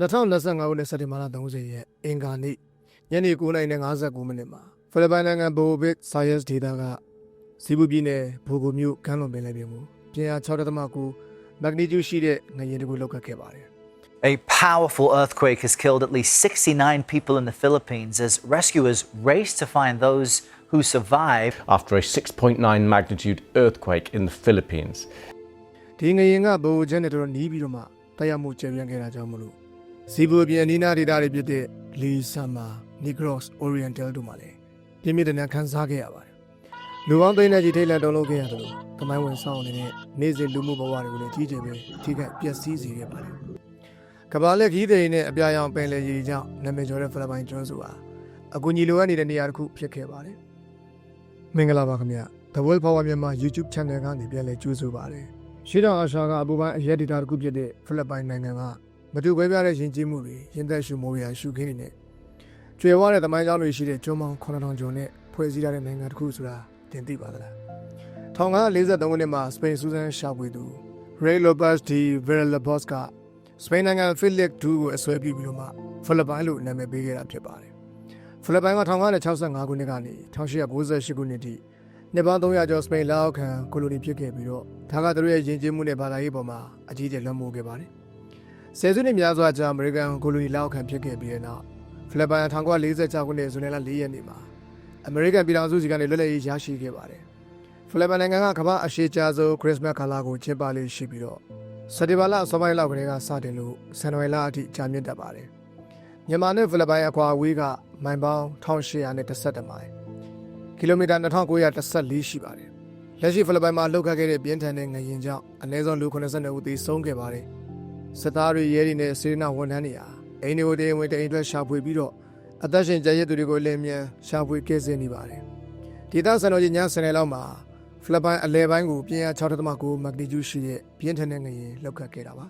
2025ခုနှစ်စက်တင်ဘာလ30ရက်အင်္ဂါနေ့ညနေ9:59မိနစ်မှာဖိလစ်ပိုင်နိုင်ငံဘိုဘစ်ဆာယက်ဒေတာကစီဘူပြည်နယ်ဘိုဂိုမြို့ကမ်းလွန်ပင်လယ်ပြင်ကိုပြင်းအား6.9မက်ဂနီကျူရှိတဲ့ငလျင်တစ်ခုလောက်ခတ်ခဲ့ပါတယ် A powerful earthquake has killed at least 69 people in the Philippines as rescuers race to find those who survived. after a 6.9 magnitude earthquake in the Philippines. ဒီငလျင်ကဘိုချက်နဲ့တော်တော်နီးပြီးတော့မှတက်ရောက်မှုကျေပြန့်ခဲ့တာကြောင့်မလို့ စီဘူပြည်အနီးနားဒေသတွေဖြစ်တဲ့လီဆာမာနီဂရော့စ်အိုရီယန်တယ်တို့မှာလည်းပြင်းပြတဲ့နခန်းစားခဲ့ရပါတယ်လူပေါင်းသိန်းနဲ့ကြီးထိတ်လန့်တုံးလုံးခဲ့ရတယ်လို့ကမိုင်းဝင်ဆောင်အနေနဲ့နေ့စဉ်လူမှုဘဝတွေကိုလည်းကြီးကျယ်ပဲထိခိုက်ပျက်စီးစေခဲ့ပါတယ်ကမ္ဘာလက်ခီးတွေနဲ့အပြာရောင်ပင်လယ်ကြီးကြောင့်နာမည်ကျော်တဲ့ဖိလစ်ပိုင်ကျွန်းစုဟာအကူအညီလိုအပ်နေတဲ့နေရာတစ်ခုဖြစ်ခဲ့ပါတယ်မင်္ဂလာပါခင်ဗျ The World Power မြန်မာ YouTube Channel ကနေပြန်လည်ကြိုဆိုပါတယ်ရှေးတောင်အာရှကအပူပိုင်းအရက်ဒေတာတစ်ခုဖြစ်တဲ့ဖိလစ်ပိုင်နိုင်ငံက မတူကွဲပြားတဲ့ယဉ်ကျေးမှုတွေရင်သက်ရှုမိုးရာရှုခင်းတွေနဲ့ကျွယ်ဝတဲ့သမိုင်းကြောင်းတွေရှိတဲ့ကျွန်းပေါင်း9000ကျော်နဲ့ဖွဲ့စည်းထားတဲ့နိုင်ငံတစ်ခုဆိုတာတင်သိပါသလား1943ခုနှစ်မှာစပိန်စူဇန်ရှာဖွေသူ Ray Lopez de Villalobos ကစပိန်နိုင်ငံ Philip II ကိုအဆွဲပြုပြီးတော့မှဖိလစ်ပိုင်လို့နာမည်ပေးခဲ့တာဖြစ်ပါတယ်ဖိလစ်ပိုင်က1965ခုနှစ်ကနေ1898ခုနှစ်ထိနှစ်ပေါင်း300ကျော်စပိန်လက်အောက်ခံကိုလိုနီဖြစ်ခဲ့ပြီးတော့ဒါကသူတို့ရဲ့ယဉ်ကျေးမှုနဲ့ဘာသာရေးပေါ်မှာအကြီးအကျယ်လွှမ်းမိုးခဲ့ပါတယ်။ ဆယ်စုနှစ်များစွာကြာအမေရိကန်ကိုလိုနီလက်အောက်ခံဖြစ်ခဲ့ပြီးတဲ့နောက်ဖိလစ်ပိုင်1946ခုနှစ်ဇွန်လ4ရက်နေ့မှာအမေရိကန်ပြည်ထောင်စုစီကနေလွတ်လပ်ရေးရရှိခဲ့ပါတယ်။ဖိလစ်ပိုင်နိုင်ငံကကမ္ဘာအရှေ့ကျဆုံးခရစ်စမတ်ကာလာကိုကျင်းပလေးရှိပြီးတော့စက်တင်ဘာလအစောပိုင်းလောက်ကလေးကစတင်လို့ဇန်နဝါရီလအထိကြာမြင့်တက်ပါတယ်။မြန်မာနဲ့ဖိလစ်ပိုင်အကွာအဝေးကမိုင်ပေါင်း1812မိုင်ကီလိုမီတာ2914ရှိပါတယ်။လက်ရှိဖိလစ်ပိုင်မှာလှုပ်ခတ်ခဲ့တဲ့ပြင်းထန်တဲ့ငလျင်ကြောင့်အနည်းဆုံးလူ82ဦးသေဆုံးခဲ့ပါတယ်။ စစ်သားတွေရဲတွေနဲ့စေနာဝန်ထမ်းတွေဟာအိမ်တွေကိုတရင်ဝင်တရင်အတွက်ရှာဖွေပြီးတော့အသက်ရှင်ကြရတဲ့သူတွေကိုလင်းမြန်ရှာဖွေကဲဆင်းနေပါတယ်။ဒေသစံတော်ကြီးည10နယ်လောက်မှာဖိလစ်ပိုင်အလဲပိုင်းကိုပြင်းအား6.9မက်ဂနီကျူရှိတဲ့ပြင်းထန်တဲ့ငလျင်လှုပ်ခတ်ခဲ့တာပါ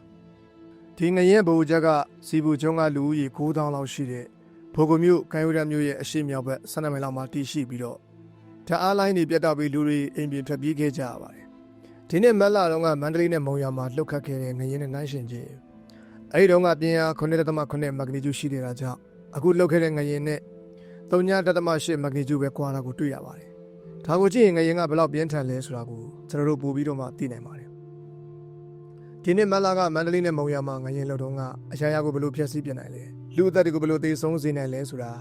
။ဒီငလျင်ဘူချက်ကစီဘူကျွန်းကလူဦးရေ9000လောက်ရှိတဲ့ဘိုဂိုမြို့ကန်ယူရမြို့ရဲ့အရှိမြောက်ဘက်12မိုင်လောက်မှာတည်ရှိပြီးတော့ဓာတ်အားလိုင်းတွေပြတ်တောက်ပြီးလူတွေအိမ်ပြင်ထွက်ပြေးခဲ့ကြရပါတယ်။ ဒီနေ့မက်လာတော့ကမန္တလေးနဲ့မုံရွာမှာလှုပ်ခတ်ခဲ့တဲ့ငလျင်နဲ့နှိုင်းယှဉ်ခြင်းအဲဒီတော့ကပြင်းအား9.9မက်ဂနီကျူရှိနေတာကြောင့်အခုလှုပ်ခဲ့တဲ့ငလျင်နဲ့3.8မက်ဂနီကျူပဲကွာတာကိုတွေ့ရပါတယ်။ဒါကိုကြည့်ရင်ငလျင်ကဘယ်လောက်ပြင်းထန်လဲဆိုတာကိုကျွန်တော်တို့ပို့ပြီးတော့မှသိနိုင်ပါတယ်။ဒီနေ့မက်လာကမန္တလေးနဲ့မုံရွာမှာငလျင်လှုပ်တော့ကအရာရာကိုဘယ်လိုဖျက်ဆီးပြနိုင်လဲ။လူအသက်တွေကိုဘယ်လိုသေဆုံးစေနိုင်လဲဆိုတာ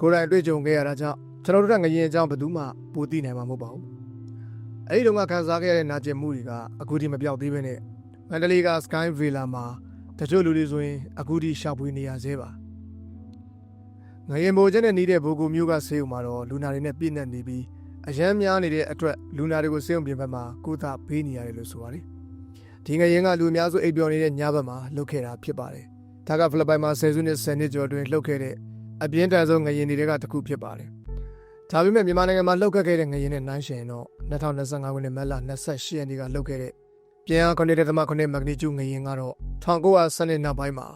ကိုယ်တိုင်တွေ့ကြုံခဲ့ရတာကြောင့်ကျွန်တော်တို့ကငရင်အကြောင်းဘယ်သူမှပိုသိနိုင်မှာမဟုတ်ပါဘူး။ အဲဒီတုန်းကခန်းစားခဲ့ရတဲ့နာကျင်မှုတွေကအခုထိမပြောက်သေးဘဲနဲ့မန္တလေးက Sky Villa မှာတချို့လူတွေဆိုရင်အခုထိရှာဖွေနေရသေးပါ။ငရင်မိုးချက်နဲ့နေတဲ့ဘူကူမျိုးကဆေးုံမှာတော့လူနာတွေနဲ့ပြည့်နေနေပြီးအရန်များနေတဲ့အတွက်လူနာတွေကိုဆေးုံပြင်ဘက်မှာကုသပေးနေရတယ်လို့ဆိုပါတယ်။ဒီငရင်ကလူအများစုအိပ်ပျော်နေတဲ့ညဘက်မှာလှုပ်ခဲ့တာဖြစ်ပါတယ်။ဒါကဖိလစ်ပိုင်မှာဆယ်စုနှစ်10နှစ်ကျော်အတွင်းလှုပ်ခဲ့တဲ့အပြင်းထန်ဆုံးငရင်တွေကတစ်ခုဖြစ်ပါတယ်။ ဒါပေမဲ့မြန်မာနိုင်ငံမှာလှုပ်ခတ်ခဲ့တဲ့ငရင်နဲ့နှိုင်းယှဉ်တော့2025ခုနှစ်မတ်လ28ရက်နေ့ကလှုပ်ခဲ့တဲ့ပြန်အား9.9မက်ဂနီကျူငရင်ကတော့1912နောက်ပိုင်းမှာ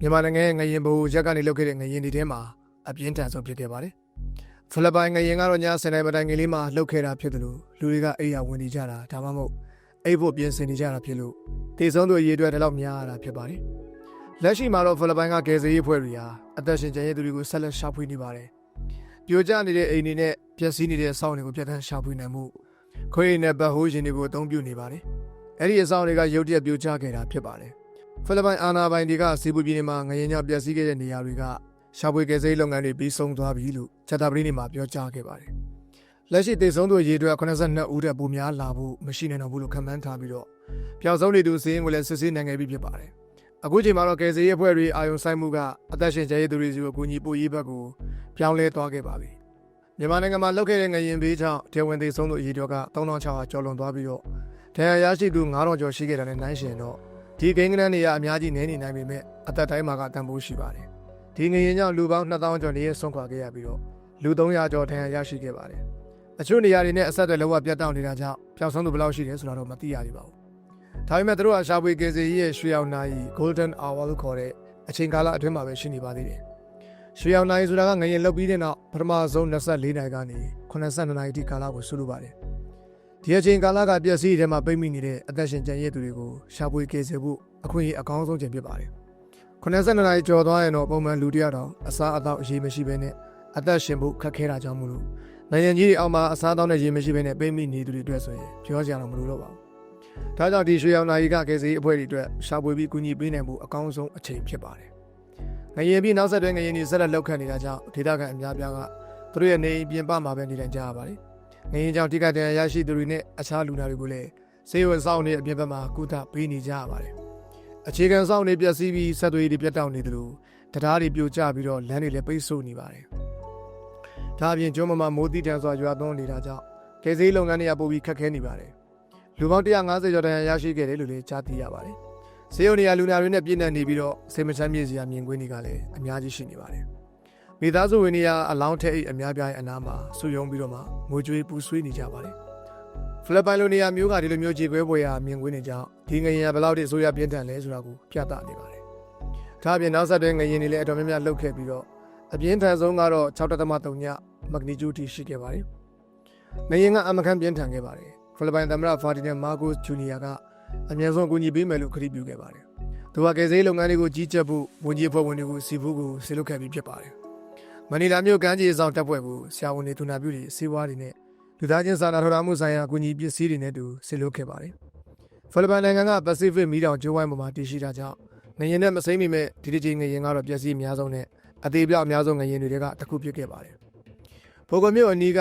မြန်မာနိုင်ငံရဲ့ငရင်ဘူရက်ကနေလှုပ်ခဲ့တဲ့ငရင်တွေထဲမှာအပြင်းထန်ဆုံးဖြစ်ခဲ့ပါတယ်။ဖိလစ်ပိုင်ငရင်ကတော့ည7နိုင်မတိုင်ခင်လေးမှာလှုပ်ခဲ့တာဖြစ်တယ်လို့လူတွေကအိယာဝင်နေကြတာဒါမှမဟုတ်အိပ်ဖို့ပြင်ဆင်နေကြတာဖြစ်လို့တေဆုံးသူအရေးအတွက်တလောက်များရတာဖြစ်ပါတယ်။လက်ရှိမှာတော့ဖိလစ်ပိုင်ကကယ်ဆယ်ရေးဖွဲ့တွေဟာအသက်ရှင်ကျန်ရည်သူတွေကိုဆက်လက်ရှာဖွေနေပါတယ်။ ပြိုကျနေတဲ့အိမ်တွေနဲ့ပျက်စီးနေတဲ့ဆောင်းတွေကိုပြတ်တန်းရှာဖွေနိုင်မှုခွေးနဲ့ဗဟိုးရှင်တွေကိုအသုံးပြုနေပါတယ်။အဲ့ဒီအဆောင်တွေကရုတ်တရက်ပြိုကျခဲ့တာဖြစ်ပါတယ်။ဖိလစ်ပိုင်အာဏာပိုင်တွေကစီပူပြည်နယ်မှာငရင်ညပျက်စီးခဲ့တဲ့နေရာတွေကရှာဖွေကယ်ဆယ်ရေးလုပ်ငန်းတွေပြီးဆုံးသွားပြီလို့ချက်တာပရိနေမှာပြောကြားခဲ့ပါတယ်။လက်ရှိတည်ဆုံးသူအရေအတွက်82ဦးတဲ့ပုံများလာဖို့မရှိနိုင်တော့ဘူးလို့ခန့်မှန်းထားပြီးတော့ပျောက်ဆုံးနေသူစီးရင်ကိုလည်းစစ်ဆေးနိုင်ခဲ့ပြီဖြစ်ပါတယ်။ အခုချိန်မှာတော့ကယ်ဆယ်ရေးအဖွဲ့တွေအာယုံဆိုင်မှုကအသက်ရှင်ကျရေးသူတွေစီကိုအကူအညီပို့ရေးဘက်ကိုပြောင်းလဲသွားခဲ့ပါပြီ။မြန်မာနိုင်ငံမှာလှုပ်ခဲ့တဲ့ငရင်ဘေးကြောင့်ဒေဝင်သေးဆုံးသူအရေအတွက်က3600ကျော်လွန်သွားပြီးတော့ဒဏ်ရာရရှိသူ9000ကျော်ရှိခဲ့တာနဲ့နှိုင်းယှဉ်တော့ဒီကိန်းဂဏန်းတွေကအများကြီးနည်းနေနိုင်ပေမဲ့အသက်တိုင်းမှာကတန်ဖိုးရှိပါတယ်။ဒီငရင်ကြောင့်လူပေါင်း2000ကျော်နေရဆုံးခွာခဲ့ရပြီးတော့လူ300ကျော်ဒဏ်ရာရရှိခဲ့ပါတယ်။အချို့နေရာတွေနဲ့အဆက်အသွယ်လောကပြတ်တောက်နေတာကြောင့်ပျောက်ဆုံးသူဘယ်လောက်ရှိတယ်ဆိုတာတော့မသိရသေးပါဘူး။ ဒါပေမဲ့သူတို့ကရှာဖွေကယ်ဆယ်ရေးရဲ့ရွှေရောင်နာရီ Golden Hour လို့ခေါ်တဲ့အချိန်ကာလအတွင်းမှာပဲရှိနေပါသေးတယ်။ရွှေရောင်နာရီဆိုတာကငရင်လှုပ်ပြီးတဲ့နောက်ပထမဆုံး24နာရီကနေ82နာရီထိကာလကိုဆုလို့ပါတယ်။ဒီအချိန်ကာလကပျက်စီးထဲမှာပိတ်မိနေတဲ့အသက်ရှင်ကျန်ရည်သူတွေကိုရှာဖွေကယ်ဆယ်ဖို့အခွင့်အရေးအကောင်းဆုံးချိန်ဖြစ်ပါတယ်။82နာရီကျော်သွားရင်တော့ပုံမှန်လူတစ်ယောက်တော့အစားအသောက်အရေးမရှိဘဲနဲ့အသက်ရှင်ဖို့ခက်ခဲတာကြောင့်မလို့နိုင်ငံကြီးတွေအောက်မှာအစားအသောက်နဲ့ရေမရှိဘဲနဲ့ပိတ်မိနေသူတွေအတွက်ဆိုရင်ပြောကြရတော့မလို့တော့ပါဘူး။ ဒါကြောင့်ဒီရွှေရောင်နာရီကကယ်ဆယ်ရေးအဖွဲ့တွေအတွက်ရှာဖွေပြီးကူညီပေးနိုင်ဖို့အကောင်းဆုံးအချိန်ဖြစ်ပါတယ်။ငရင်ပြီးနောက်ဆက်တွဲငရင်တွေဆက်လက်လောက်ခတ်နေတာကြောင့်ဒေသခံအများပြားကသူတို့ရဲ့နေအိမ်ပြင်ပမှာပဲနေထိုင်ကြရပါတယ်။ငရင်ကြောင့်တိကတန်ရရှိသူတွေနဲ့အခြားလူနာတွေကိုလည်းဆေးရုံဆောင်နေအပြင်ဘက်မှာကုသပေးနေကြရပါတယ်။အခြေခံဆောင်နေပျက်စီးပြီးဆက်သွေးတွေပြတ်တောက်နေတယ်လို့တရားတွေပြိုကျပြီးတော့လမ်းတွေလည်းပိတ်ဆို့နေပါတယ်။ဒါအပြင်ကျွန်းမမမိုးတိတန်စွာရွာသွန်းနေတာကြောင့်ကယ်ဆယ်ရေးလုပ်ငန်းတွေကပိုပြီးခက်ခဲနေပါတယ်။ လူပေါင်း150ကျော်တန်ရရှိခဲ့တယ်လို့လည်းကြားသိရပါတယ်။ဆေးရုံတွေကလူနာတွေနဲ့ပြည့်နေနေပြီးတော့ဆေးမချမ်းမြေစရာမြင်ကွင်းတွေကလည်းအများကြီးရှိနေပါတယ်။မိသားစုဝင်တွေကအလောင်းထက်အိတ်အများပြားရဲ့အနားမှာဆူယုံပြီးတော့မှငိုကြွေးပူဆွေးနေကြပါတယ်။ဖိလစ်ပိုင်လိုနေရာမျိုးကဒီလိုမျိုးခြေခွဲပွဲရာမြင်ကွင်းတွေကြောင့်ဒီငရင်ကဘယ်လောက်ထိအဆိုးရပြင်းထန်လဲဆိုတာကိုပြသနေပါတယ်။ဒါအပြင်နောက်ဆက်တွဲငရင်တွေလည်းအတော်များများလှုပ်ခဲ့ပြီးတော့အပြင်းထန်ဆုံးကတော့6.3ညမဂနီကျူတီရှိခဲ့ပါတယ်။ငရင်ကအမကန်ပြင်းထန်ခဲ့ပါတယ်။ ဖိလစ်ပိုင်သမ္မတဖာဒီနန်မာကိုစ်ဂျူနီယာကအမြဲဆုံးအကူအညီပေးမယ်လို့ခရီးပြုခဲ့ပါတယ်။သူကကယ်ဆယ်ရေးလုပ်ငန်းတွေကိုကြီးကြပ်ဖို့ဝန်ကြီးအဖွဲ့ဝင်တွေကိုစီဖို့ကိုဆေလွတ်ခဲ့ပြီးဖြစ်ပါတယ်။မနီလာမြို့ကမ်းခြေဆောင်တပ်ဖွဲ့ကိုဆရာဝန်တွေတူနာပြုတွေစေဝါးတွေနဲ့လူသားချင်းစာနာထောက်ထားမှုဆိုင်ရာအကူအညီပစ္စည်းတွေနဲ့တူဆေလွတ်ခဲ့ပါတယ်။ဖိလစ်ပိုင်နိုင်ငံကပစိဖိတ်မီးတောင်ကျိုးဝိုင်းပေါ်မှာတည်ရှိတာကြောင့်ငရင်နဲ့မစိမ့်မိမဲ့ဒီဒီချင်းငရင်ကတော့ပျက်စီးအများဆုံးနဲ့အသေးပြောက်အများဆုံးငရင်တွေကတစ်ခုဖြစ်ခဲ့ပါတယ်။ဖိုကမြို့အနီးက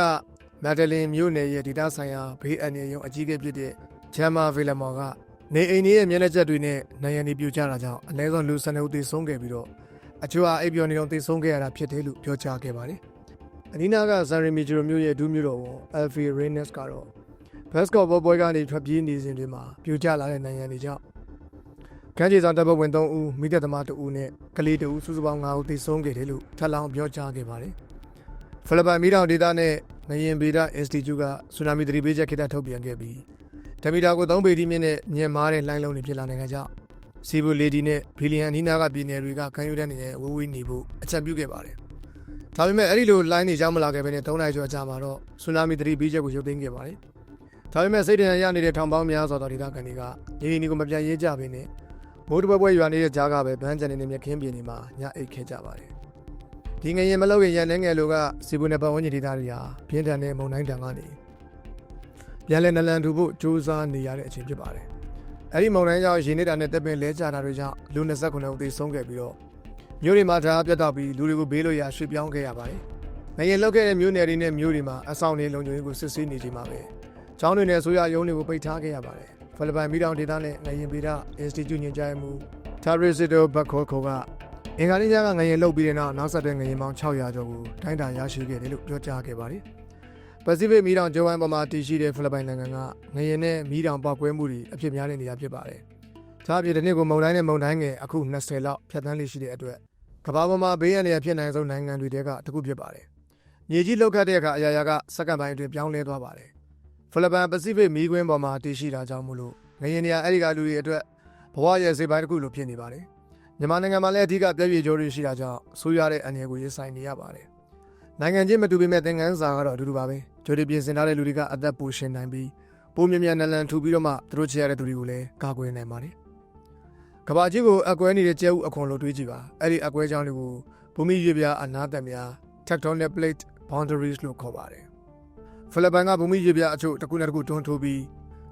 မက်ဒလင်မြို့နယ်ရဲ့ဒေသဆိုင်ရာဘေးအန္တရာယ်ရုံအကြီးအကဲဖြစ်တဲ့ဂျမ်မာဗီလမော်ကနေအိမ်ကြီးရဲ့မျက်နှာချက်တွေနဲ့နိုင်ရန်တွေပြိုကျတာကြောင့်အနည်းဆုံးလူ12ဦးသေဆုံးခဲ့ပြီးတော့အချို့ဟာအိပ်ပျော်နေတော့သေဆုံးခဲ့ရတာဖြစ်တယ်လို့ပြောကြားခဲ့ပါတယ်။အနီးနားကဇန်ရီမီဂျီရိုမြို့ရဲ့ဒူးမြို့တော်ဝန်အယ်ဖီရေနက်စ်ကတော့ဘတ်စကောဘောပွဲကနေထွက်ပြေးနေစဉ်တွေမှာပြိုကျလာတဲ့နိုင်ရန်တွေကြောင့်ကမ်းခြေဆောင်တပ်ဖွဲ့ဝင်3ဦးမိသက်သမား2ဦးနဲ့ကလေး2ဦးစုစုပေါင်း5ဦးသေဆုံးခဲ့တယ်လို့ထပ်လောင်းပြောကြားခဲ့ပါတယ်။ဖိလစ်ပိုင်မီးတောင်ဒေသနဲ့ ငရင်ဗီဒအင်စတီကျူကဆူနာမီသတိပေးချက်ခေတ္တထုတ်ပြန်ခဲ့ပြီးတမီတာကို3ပေတီမြင့်နဲ့ညင်မားတဲ့လိုင်းလုံးတွေဖြစ်လာနိုင်ကြ။စီဘူလေဒီနဲ့ဘီလီယံအနီးနားကပြည်နယ်တွေကခံယူတဲ့နေနဲ့ဝေးဝေးနေဖို့အချက်ပြုခဲ့ပါတယ်။ဒါပေမဲ့အဲ့ဒီလိုလိုင်းတွေကြောင်းမလာခဲ့ဘဲနဲ့3နိုင်ကျော်ကြာမှာတော့ဆူနာမီသတိပေးချက်ကိုရုပ်သိမ်းခဲ့ပါတယ်။ဒါပေမဲ့စိတ်ဒဏ်ရာရနေတဲ့ထောင်ပေါင်းများစွာသောဒေသခံတွေကရင်းနှီးကိုမပြန်ရေးကြဘဲနဲ့မိုးတပွဲပွဲရွာနေတဲ့ကြားကပဲဗန်းကျန်နေတဲ့မြက်ခင်းပြင်တွေမှာညအိတ်ခဲ့ကြပါတယ်။ ဒီငရင်မလောက်ရင်ရန်နေငယ်လိုကစီဘူနယ်ပတ်ဝန်းကျင်ဒေသတွေဟာပြင်းထန်တဲ့မုန်တိုင်းတံကနေပြန်လဲနလန်ထူဖို့စူးစမ်းနေရတဲ့အချိန်ဖြစ်ပါတယ်။အဲဒီမုန်တိုင်းကြောင့်ရေနေတာနဲ့တပ်ပင်လဲကျတာတွေကြောင့်လူ29ဦးသေဆုံးခဲ့ပြီးတော့မြို့တွေမှာဓာတ်ပြတ်တော့ပြီးလူတွေကိုဘေးလို့ရရွှေ့ပြောင်းခဲ့ရပါတယ်။ငရင်လောက်ခဲ့တဲ့မြို့နယ်တွေနဲ့မြို့တွေမှာအဆောင်တွေလုံခြုံရေးကိုစစ်ဆေးနေချိန်မှာပဲ။ကျောင်းတွေနဲ့ဆိုရရုံးတွေကိုပိတ်ထားခဲ့ရပါတယ်။ဖိလစ်ပိုင်ပြည်ထောင်ဒေသနဲ့ငရင်ပြည်ကအင်စတီကျူညင်ကြရမှုတာရီစီတိုဘက်ခိုခိုက အင်္ဂါနေ့ညကငရင်လုတ်ပြီးတဲ့နောက်နောက်ဆက်တွဲငရင်ပေါင်း600ကျော်ကိုတိုင်းတာရရှိခဲ့တယ်လို့ပြောကြားခဲ့ပါတယ်။ပစိဖိတ်မီးတောင်ကျိုးဝိုင်းပေါ်မှာတည်ရှိတဲ့ဖိလစ်ပိုင်နိုင်ငံကငရင်နဲ့မီးတောင်ပောက်ကွဲမှုတွေအဖြစ်များတဲ့နေရာဖြစ်ပါတယ်။ဒါအပြင်ဒီနေ့ကိုမုန်တိုင်းနဲ့မုန်တိုင်းငယ်အခု20လောက်ဖြတ်သန်းလေးရှိတဲ့အတွက်ကမ္ဘာပေါ်မှာဘေးရန်တွေဖြစ်နိုင်ဆုံးနိုင်ငံတွေတဲကတစ်ခုဖြစ်ပါတယ်။မြေကြီးလောက်ခတ်တဲ့အခါအရာရာကစက္ကန့်ပိုင်းအတွင်းပြောင်းလဲသွားပါတယ်။ဖိလစ်ပိုင်ပစိဖိတ်မီးကွင်းပေါ်မှာတည်ရှိတာကြောင့်မို့လို့ငရင်နေရာအဲ့ဒီကလူတွေအတွက်ဘဝရဲ့စေပိုင်းတစ်ခုလိုဖြစ်နေပါတယ်။ မြန်မာနိုင်ငံမှာလည်းအဓိကပြည့်ပြည့်ကြိုးတွေရှိတာကြောင့်ဆိုးရတဲ့အန္တရာယ်ကိုရင်ဆိုင်နေရပါတယ်။နိုင်ငံချင်းမတူပေမဲ့သင်ခန်းစာကတော့အတူတူပါပဲ။ကြိုးတွေပြင်ဆင်ထားတဲ့လူတွေကအသက်ပိုရှင်နိုင်ပြီးပိုမြမြနလန်ထူပြီးတော့မှသူတို့ချရတဲ့သူတွေကိုလည်းကာကွယ်နိုင်ပါတယ်။ကဘာကြီးကိုအကွဲနေတဲ့ကျဲဥအခွန်လိုတွေးကြည့်ပါ။အဲ့ဒီအကွဲကြောင်းတွေကိုဘူမိရွေပြအနာတများ tectonic plate boundaries လို့ခေါ်ပါတယ်။ဖိလစ်ပိုင်ကဘူမိရွေပြအချို့တစ်ခုနဲ့တစ်ခုတွန်းထိုးပြီး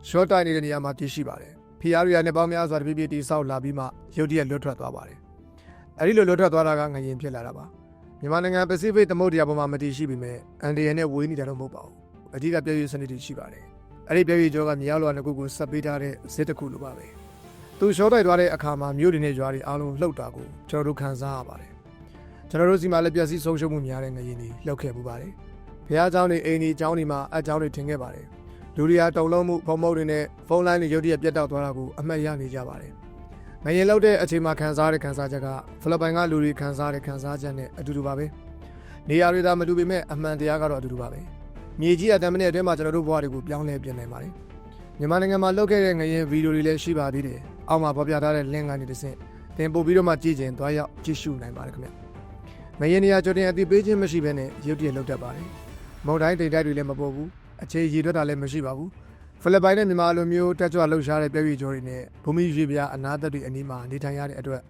short တိုက်နေတဲ့နေရာမှာတည်ရှိပါတယ်။ ဖီယာရီယာနဲ့ပေါင်းများစွာတပြည့်ပြည့်တိဆောက်လာပြီးမှရုတ်တရက်လွတ်ထွက်သွားပါတယ်။အဲဒီလိုလွတ်ထွက်သွားတာကငရင်ဖြစ်လာတာပါ။မြန်မာနိုင်ငံပစိဖိတ်သမုဒ္ဒရာပေါ်မှာမတည်ရှိပေမဲ့အန်ဒီယန်နဲ့ဝေးနေတာတော့မဟုတ်ပါဘူး။အဓိကပြည့်ရည်စနစ်တွေရှိပါတယ်။အဲဒီပြည့်ရည်ကျော်ကမြေအောက်လွှာနှစ်ခုကိုဆက်ပေးထားတဲ့ဇစ်တစ်ခုလိုပါပဲ။သူရှော့တိုက်သွားတဲ့အခါမှာမြို့တွေနဲ့ရွာတွေအားလုံးလှုပ်တာကိုကျွန်တော်တို့ခံစားရပါတယ်။ကျွန်တော်တို့စီမှာလည်းပျက်စီးဆုံးရှုံးမှုများတဲ့ငရင်တွေလှုပ်ခဲ့ပူပါတယ်။ဘုရားကျောင်းတွေအိမ်တွေကျောင်းတွေမှာအကျောင်းတွေထင်ခဲ့ပါတယ်။ လူတွေဟာတုံလုံးမှုဖုံမုတ်တွေနဲ့ဖုန်းလိုင်းတွေရုတ်တရက်ပြတ်တောက်သွားတာကိုအမှတ်ရနေကြပါတယ်။ငရင်လောက်တဲ့အချိန်မှာခံစားရတဲ့ခံစားချက်ကဖိလစ်ပိုင်ကလူတွေခံစားရတဲ့ခံစားချက်နဲ့အတူတူပါပဲ။နေရာတွေသာမတူပေမဲ့အမှန်တရားကတော့အတူတူပါပဲ။မြေကြီးအတမ်းမနဲ့အတွင်းမှာကျွန်တော်တို့ဘဝတွေကိုပြောင်းလဲပြင်နိုင်ပါတယ်။မြန်မာနိုင်ငံမှာလုပ်ခဲ့တဲ့ငရင်ဗီဒီယိုတွေလည်းရှိပါသေးတယ်။အောက်မှာဖော်ပြထားတဲ့ link ကနေတစ်ဆင့်သင်ပို့ပြီးတော့မှကြည့်ကျင်သွားရောက်ကြည့်ရှုနိုင်ပါတယ်ခင်ဗျ။ငရင်နေရာကြိုတင်အသိပေးခြင်းမရှိဘဲနဲ့ရုတ်တရက်လောက်တတ်ပါတယ်။မုံတိုင်းတိမ်တိုက်တွေလည်းမပေါ်ဘူး။ အခြေရည်တွက်တာလည်းမရှိပါဘူး။ဖိလစ်ပိုင်နဲ့မြန်မာလိုမျိုးတက်ကြွလှုပ်ရှားတဲ့ပြည်ပြည်ကျော်တွေနဲ့ဘူမိရွေးပြားအနာသက်တွေအနီးမှာနေထိုင်ရတဲ့အတွက်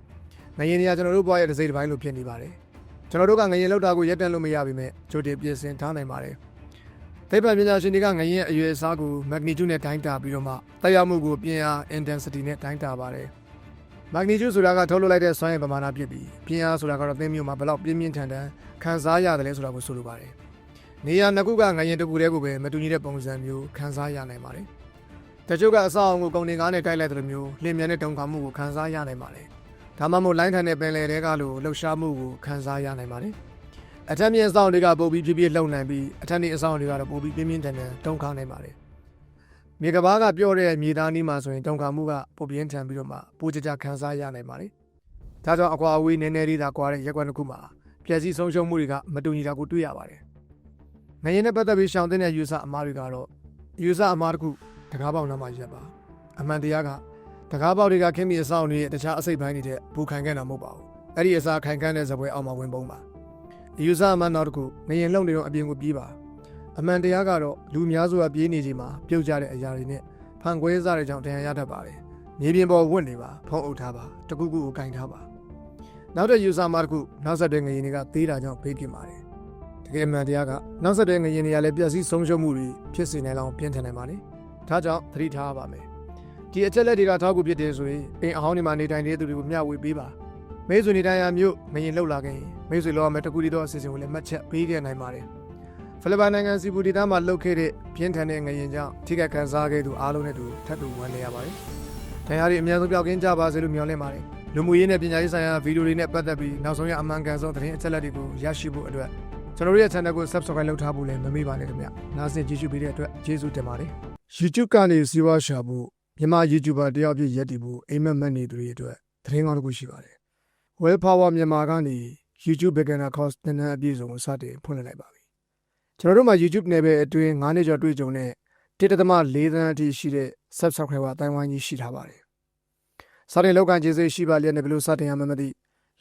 ငငရင်တွေကကျွန်တော်တို့ဘဝရဲ့တစ်စိတ်တစ်ပိုင်းလိုဖြစ်နေပါတယ်ကျွန်တော်တို့ကငရင်လောက်တာကိုရက်တန့်လို့မရပါပဲကြိုတင်ပြင်ဆင်ထားနိုင်ပါတယ်သိပ္ပံပညာရှင်တွေကငရင်ရဲ့အရွယ်အစားကို magnitude နဲ့တိုင်းတာပြီးတော့မှတက်ရောက်မှုကိုပြင်းအား intensity နဲ့တိုင်းတာပါတယ် magnitude ဆိုတာကထုတ်လွှတ်လိုက်တဲ့စွမ်းရည်ပမာဏဖြစ်ပြီးပြင်းအားဆိုတာကတော့သင်မျိုးမှာဘယ်လောက်ပြင်းပြင်းထန်ထန်ခံစားရတယ်လဲဆိုတာကိုဆိုလိုပါတယ် နေရာနှစ်ခုကငရင်တစ်ခုတည်းကိုပဲမတူညီတဲ့ပုံစံမျိုးခံစားရနိုင်ပါတယ်တချို့ကအဆောက်အအုံကိုကုန်တင်ကားနဲ့တိုက်လိုက်တဲ့လိုမျိုးလင်းမြန်တဲ့တုံခါမှုကိုခံစားရနိုင်ပါတယ်ဒါမှမဟုတ်လိုင်းထန်တဲ့ပင်လယ်တွေကလိုလှုပ်ရှားမှုကိုခံစားရနိုင်ပါတယ်အထက်မြင့်အဆောက်အအုံတွေကပိုပြီးပြည့်ပြည့်လှုပ်နိုင်ပြီးအထက်နေအဆောက်အအုံတွေကတော့ပိုပြီးပြင်းပြင်းထန်ထန်တုံခါနိုင်ပါတယ်မြေကဘာကပြော့တဲ့မြေသားနီးမှာဆိုရင်တုံခါမှုကပိုပြင်းထန်ပြီးတော့မှပိုကြကြခံစားရနိုင်ပါတယ်ဒါကြောင့်အကွာအဝေးနည်းနည်းလေးသာကွာတဲ့ရက်ကွက်တစ်ခုမှာပျက်စီးဆုံးရှုံးမှုတွေကမတူညီတာကိုတွေ့ရပါတယ် ငရင်နဲ့ပတ်သက်ပြီးရှောင်တဲ့ယူဆအမားတွေကတော့ယူဆအမားတစ်ခုတကားပေါက်နားမှာရက်ပါအမှန်တရားကတကားပေါက်တွေကခင်းမီအဆောင်တွေရဲ့တခြားအစိတ်ပိုင်းတွေတဲ့ဘူခိုင်ခန့်တာမဟုတ်ပါဘူးအဲ့ဒီအစားခိုင်ခန့်တဲ့ဇပွဲအောက်မှာဝင်ပုံးပါယူဆအမှန်နောက်တစ်ခုငရင်လုံနေတော့အပြင်ကိုပြေးပါအမှန်တရားကတော့လူအများစုကပြေးနေချိန်မှာပြုတ်ကြတဲ့အရာတွေနဲ့ဖန်ခွဲစားတဲ့ကြောင့်တရားရတတ်ပါတယ်မြေပြင်ပေါ်ဝင့်နေပါဖုံးအုပ်ထားပါတကူကူကိုကင်ထားပါနောက်တဲ့ယူဆမှတစ်ခုနောက်ဆက်တဲ့ငရင်တွေကသေးတာကြောင့်ဖေးပြပါတယ် တကယ်အမှန်တရားကနောက်ဆက်တဲ့ငရင်တွေကလည်းပျက်စီးဆုံးရှုံးမှုတွေဖြစ်စေနိုင်လောက်ပြင်းထန်နိုင်ပါတယ်ဒါကြောင့်သတိထားရပါမယ်ဒီအချက်လက်တွေကထောက်ကူဖြစ်တယ်ဆိုရင်အိမ်အဟောင်းတွေမှာနေထိုင်နေတဲ့သူတွေကိုမျှဝေပေးပါမိတ်ဆွေနေထိုင်ရာမြို့ငရင်လှုပ်လာခဲ့ရင်မိတ်ဆွေလောရမယ်တကူတီတော့အစီအစဉ်ကိုလည်းမှတ်ချက်ပေးခဲ့နိုင်ပါတယ်ဖိလစ်ပိုင်နိုင်ငံစီပူတီသားမှာလှုပ်ခဲ့တဲ့ပြင်းထန်တဲ့ငရင်ကြောင့်ထိခိုက်ခံစားခဲ့သူအားလုံးနဲ့တူထပ်တူဝမ်းနေရပါတယ်တရားတွေအများဆုံးပြောက်ကင်းကြပါစေလို့မျှော်လင့်ပါတယ်လူမှုရေးနဲ့ပညာရေးဆိုင်ရာဗီဒီယိုတွေနဲ့ပတ်သက်ပြီးနောက်ဆုံးရအမှန်ကန်ဆုံးသတင်းအချက်လက်တွေကိုရရှိဖို့အတွက် ကျွန်တော်တို့ရဲ့ channel ကို subscribe လုပ်ထားဖို့လည်းမမေ့ပါနဲ့ခင်ဗျနားဆင်ကြည့်ရှုပေးတဲ့အတွက်ကျေးဇူးတင်ပါတယ် YouTube ကနေစီးပွားရှာဖို့မြန်မာ YouTuber တယောက်အဖြစ်ရက်တည်ဖို့အိမ်မက်မက်နေသူတွေအတွက်သတင်းကောင်းတစ်ခုရှိပါတယ်။ Well Power မြန်မာကနေ YouTube Beginner Course သင်တန်းအပြည့်အစုံကိုစတင်ဖွင့်လှစ်လိုက်ပါပြီ။ကျွန်တော်တို့မှာ YouTube နယ်ပယ်အတွင်း9နှစ်ကျော်တွေ့ကြုံတဲ့1.4သန်းအထိရှိတဲ့ Subscriber အတိုင်းဝိုင်းကြီးရှိထားပါတယ်။စတင်လောက်ကန်ခြေစိတ်ရှိပါလျက်နဲ့ဘယ်လိုစတင်ရမှန်းမသိ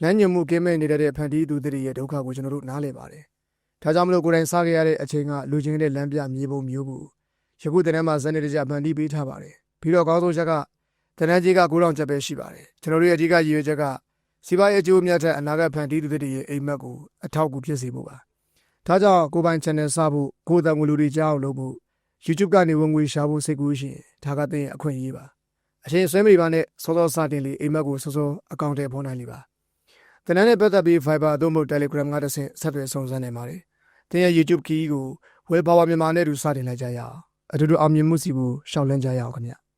လမ်းညွှန်မှုကင်းမဲ့နေတဲ့ဖန်တီးသူတွေရဲ့ဒုက္ခကိုကျွန်တော်တို့နားလည်ပါတယ်။ ဒါကြောင့်မလို့ကိုယ်တိုင်စခဲ့ရတဲ့အချိန်ကလူချင်းတဲ့လမ်းပြမြေပုံမျိုးကိုယခုတည်းမှာဇန်နေတကြဖန်တီးပေးထားပါတယ်။ပြီးတော့အကောင်းဆုံးချက်ကတနန်းကြီးက9000ချက်ပဲရှိပါတယ်ကျွန်တော်တို့ရဲ့အဓိကရည်ရွယ်ချက်ကစီးပွားရေးအကျိုးအမြတ်ထက်အနာဂတ်ဖန်တီးသူတွေရဲ့အိမ်မက်ကိုအထောက်အကူဖြစ်စေဖို့ပါဒါကြောင့်ကိုယ်ပိုင် channel စဖို့ကိုယ်တံငွေလူတွေကြားအောင်လုပ်ဖို့ YouTube ကနေဝင်ငွေရှာဖို့စိတ်ကူးရှင်ဒါကတင်အခွင့်အရေးပါအချိန်ဆွဲမိပါနဲ့စောစောစတင်လေအိမ်မက်ကိုစောစောအကောင့်ထဲဖော်နိုင်လိပါ တနန်းနဲ့ပတ်သက်ပြီး Viber သို့မဟုတ် Telegram ကတဆင့်ဆက်သွယ်စုံစမ်းနိုင်ပါတယ်တင်ရဲ့ YouTube key ကို Web Power မြန်မာနဲ့တူစတင်လိုက်ကြရအောင်အတူတူအောင်မြင်မှုစီကိုရှောက်လန်းကြရအောင်ခင်ဗျ